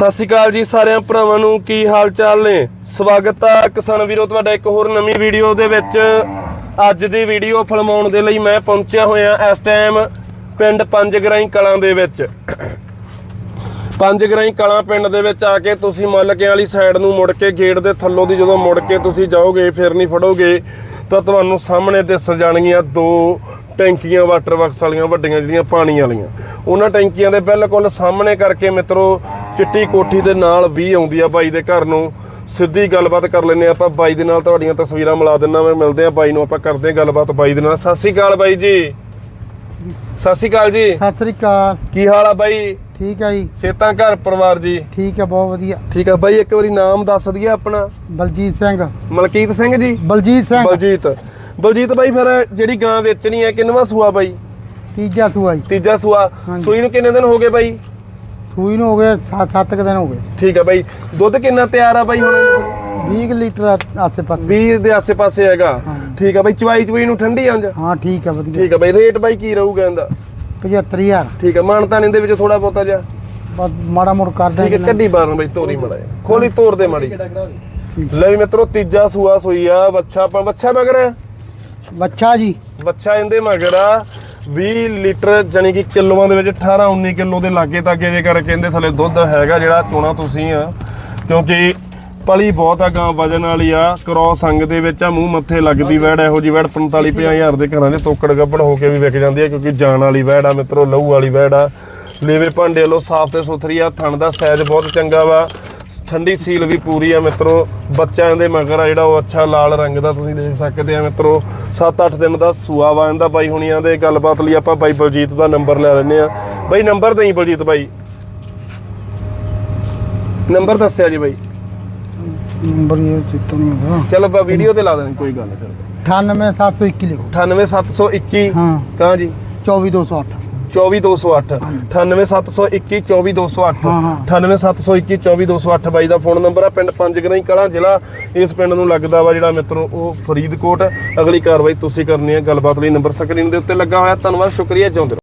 ਸਤਿ ਸ਼੍ਰੀ ਅਕਾਲ ਜੀ ਸਾਰਿਆਂ ਭਰਾਵਾਂ ਨੂੰ, ਕੀ ਹਾਲ ਚਾਲ ਨੇ? ਸਵਾਗਤ ਆ ਕਿਸਾਨ ਵੀਰੋ, ਤੁਹਾਡਾ ਇੱਕ ਹੋਰ ਨਵੀਂ ਵੀਡੀਓ ਦੇ ਵਿੱਚ। ਅੱਜ ਦੀ ਵੀਡੀਓ ਫਿਲਮਾਉਣ ਦੇ ਲਈ ਮੈਂ ਪਹੁੰਚਿਆ ਹੋਇਆ ਇਸ ਟਾਈਮ ਪਿੰਡ ਪੰਜਗਰਾਈ ਕਲਾਂ ਦੇ ਵਿੱਚ। ਪੰਜਗਰਾਈ ਕਲਾਂ ਪਿੰਡ ਦੇ ਵਿੱਚ ਆ ਕੇ ਤੁਸੀਂ ਮੱਲਕੇ ਵਾਲੀ ਸਾਈਡ ਨੂੰ ਮੁੜ ਕੇ ਗੇਟ ਦੇ ਥੱਲੋਂ ਦੀ ਜਦੋਂ ਮੁੜ ਕੇ ਤੁਸੀਂ ਜਾਓਗੇ, ਫਿਰ ਨਹੀਂ ਫੜੋਗੇ, ਤਾਂ ਤੁਹਾਨੂੰ ਸਾਹਮਣੇ ਦਿਸ ਜਾਣਗੀਆਂ ਦੋ ਟੈਂਕੀਆਂ, ਵਾਟਰ ਵਰਕਸ ਵਾਲੀਆਂ, ਵੱਡੀਆਂ ਜਿਹੜੀਆਂ ਪਾਣੀ ਵਾਲੀਆਂ। ਉਹਨਾਂ ਟੈਂਕੀਆਂ ਦੇ ਬਿਲਕੁਲ ਸਾਹਮਣੇ ਕਰਕੇ ਮਿੱਤਰੋ ਚਿੱਟੀ ਕੋਠੀ ਦੇ ਨਾਲ ਵੀ ਆਉਂਦੀ ਆ ਬਾਈ ਦੇ ਘਰ ਨੂੰ। ਸਿੱਧੀ ਗੱਲਬਾਤ ਕਰ ਲੈਨੇ ਆਪਾਂ। ਬਾਈ ਦੇ ਨਾਲ ਤੁਹਾਡੀਆਂ ਤਸਵੀਰਾਂ ਮਿਲਾ ਦਿੰਨਾ ਮੈਂ ਮਿਲਦੇ ਆ ਬਾਈ ਨੂੰ ਆਪਾਂ ਕਰਦੇ ਆ ਗੱਲਬਾਤ ਬਾਈ ਦੇ ਨਾਲ। ਸਤਿ ਸ਼੍ਰੀ ਅਕਾਲ ਬਾਈ ਜੀ। ਸਤਿ ਸ਼੍ਰੀ ਅਕਾਲ ਜੀ। ਸਤਿ ਸ੍ਰੀ ਅਕਾਲ। ਕੀ ਹਾਲ ਆ ਬਾਈ? ਠੀਕ ਹੈ ਜੀ। ਸੇਤਾਂ ਘਰ ਪਰਿਵਾਰ ਜੀ। ਠੀਕ ਹੈ ਬਹੁਤ ਵਧੀਆ। ਠੀਕ ਆ ਬਾਈ ਇੱਕ ਵਾਰੀ ਨਾਮ ਦੱਸ ਦਈਏ ਆਪਣਾ। ਬਲਜੀਤ ਸਿੰਘ। ਮਲਕੀਤ ਸਿੰਘ ਜੀ? ਬਲਜੀਤ ਸਿੰਘ। ਬਲਜੀਤ। ਬਲਜੀਤ ਬਾਈ ਫਿਰ ਜਿਹੜੀ ਗਾਂ ਵੇਚਣੀ ਹੈ ਕਿੰਨਵਾ ਸੂਆ ਬਾਈ? ਤੀਜਾ ਸੂਆ ਜੀ। ਤੀਜਾ ਸੂਆ। ਸੂਈ ਨੂੰ ਕਿੰਨੇ ਦਿਨ ਹੋ ਗਏ ਬਾਈ? ਸੂਈ ਨੂੰ ਹੋ ਗਏ 7 ਕੁ ਦਿਨ ਹੋ ਗਏ। ਠੀਕ ਆ ਬਾਈ। ਦੁੱਧ ਕਿੰਨਾ ਤਿਆਰ ਆ ਬਾਈ ਹੁਣ? 20 ਕੁ ਲੀਟਰ ਆਸੇ ਪਾਸੇ 20 ਦੇ ਆਸੇ-ਪਾਸੇ ਹੈਗਾ। ਠੀਕ ਆ ਬਾਈ ਚਵਾਈ ਚਵਾਈ ਨੂੰ ਠੰਡੀ ਆਂ ਜਾ ਹਾਂ ਠੀਕ ਹੈ ਵਧੀਆ। ਠੀਕ ਆ ਬਾਈ ਰੇਟ ਬਾਈ ਕੀ ਰਹੂਗਾ ਇਹਦਾ? 75000 ਠੀਕ ਆ ਮਾਨਤਾਨ ਇਹਦੇ ਵਿੱਚ ਥੋੜਾ ਬਹੁਤਾ ਜਿਹਾ? ਬਸ ਮਾੜਾ ਮੋੜ ਕਰ ਠੀਕ ਹੈ ਦਾਂਗੇ ਕੱਢੀ ਬਾਰਨ ਬਾਈ ਤੋਰੀ ਮੜਾ ਖੋਲੀ ਤੋਰ ਦੇ ਮਾੜੀ। ਲੈ ਵੀ ਮਿੱਤਰੋ ਤੀਜਾ ਸੂਆ ਸੂਈ ਆ ਬੱਚਾ ਆਪਾਂ ਮਗਰ? ਬੱਚਾ ਜੀ। ਬੱਚਾ ਇਹਦੇ ਮਗਰ ਆ। 20 ਲੀਟਰ ਜਾਨੀ ਕਿ ਕਿਲੋਆਂ ਦੇ ਵਿੱਚ 18 19 ਕਿਲੋ ਦੇ ਲਾਗੇ ਤੱਕ ਜੇ ਕਰਕੇ ਕਹਿੰਦੇ ਥੱਲੇ ਦੁੱਧ ਹੈਗਾ ਜਿਹੜਾ ਚੋਣਾ ਤੁਸੀਂ ਆ। ਕਿਉਂਕਿ ਪਲੀ ਬਹੁਤ ਆ, ਗਾਂ ਵਜਨ ਵਾਲੀ ਆ, ਕ੍ਰੋਸ ਸੰਗ ਦੇ ਵਿੱਚ ਆ, ਮੂੰਹ ਮੱਥੇ ਲੱਗਦੀ ਵੈੜ, ਇਹੋ ਜੀ ਵੈੜ 45 ਹਜ਼ਾਰ ਦੇ ਘਰਾਂ 'ਚ ਤੋਕੜ ਗੱਬੜ ਹੋ ਕੇ ਵੀ ਵਿਕ ਜਾਂਦੀ ਆ, ਕਿਉਂਕਿ ਜਾਨ ਵਾਲੀ ਵੈੜ ਆ ਮਿੱਤਰੋ, ਲਹੂ ਵਾਲੀ ਵੈੜ ਆ। ਲੇਵੇ ਭਾਂਡੇ ਵੱਲੋਂ ਸਾਫ਼ ਤੇ ਸੁਥਰੀ ਆ, ਥਣ ਦਾ ਸਾਈਜ਼ ਬਹੁਤ ਚੰਗਾ ਵਾ। ਠੰਡੀ ਸੀਲ ਵੀ ਪੂਰੀ ਆ ਮਿੱਤਰੋ। ਬੱਚਿਆਂ ਦੇ ਮਗਰ ਆ ਜਿਹੜਾ ਉਹ ਅੱਛਾ ਲਾਲ ਰੰਗ ਦਾ ਤੁਸੀਂ ਦੇਖ ਸਕਦੇ ਆ ਮਿੱਤਰੋ। 7-8 ਦਿਨ ਦਾ ਸੂਆ ਵਾ ਇਹਦਾ ਬਾਈ ਹੁਣੀਆਂ ਦੇ। ਗੱਲਬਾਤ ਲਈ ਆਪਾਂ ਬਾਈ ਬਲਜੀਤ ਦਾ ਨੰਬਰ ਲੈ ਲੈਨੇ ਆ। ਬਾਈ ਨੰਬਰ ਦੇਈ ਬਲਜੀਤ ਬਾਈ। ਨੰਬਰ ਦੱਸਿਆ ਜੀ ਬਾਈ। ਨੰਬਰ ਇਹ ਚਿੱਤ ਨਹੀਂ ਹੋਗਾ। ਚਲੋ ਆਪਾਂ ਵੀਡੀਓ ਤੇ ਲਾ ਦੇਣੀ ਕੋਈ ਗੱਲ ਨਹੀਂ। 98721 ਲਿਖੋ। 98721 ਹਾਂ। ਕਹਾਂ ਜੀ? 24208 24208 98721 24208 ਹਾਂ, ਹਾਂ। 98721 24208 ਬਾਈ ਦਾ ਫੋਨ ਨੰਬਰ ਆ ਪਿੰਡ ਪੰਜਗਰਾਈ ਕਲਾਂ ਜ਼ਿਲ੍ਹਾ। ਇਸ ਪਿੰਡ ਨੂੰ ਲੱਗਦਾ ਵਾ ਜਿਹੜਾ ਮਿੱਤਰੋ ਉਹ ਫਰੀਦਕੋਟ। ਅਗਲੀ ਕਾਰਵਾਈ ਤੁਸੀਂ ਕਰਨੀ ਹੈ ਗੱਲਬਾਤ ਲਈ ਨੰਬਰ ਸਕਰੀਨ ਦੇ ਉੱਤੇ ਲੱਗਾ ਹੋਇਆ। ਧੰਨਵਾਦ ਸ਼ੁਕਰੀਆ ਰਹੋ।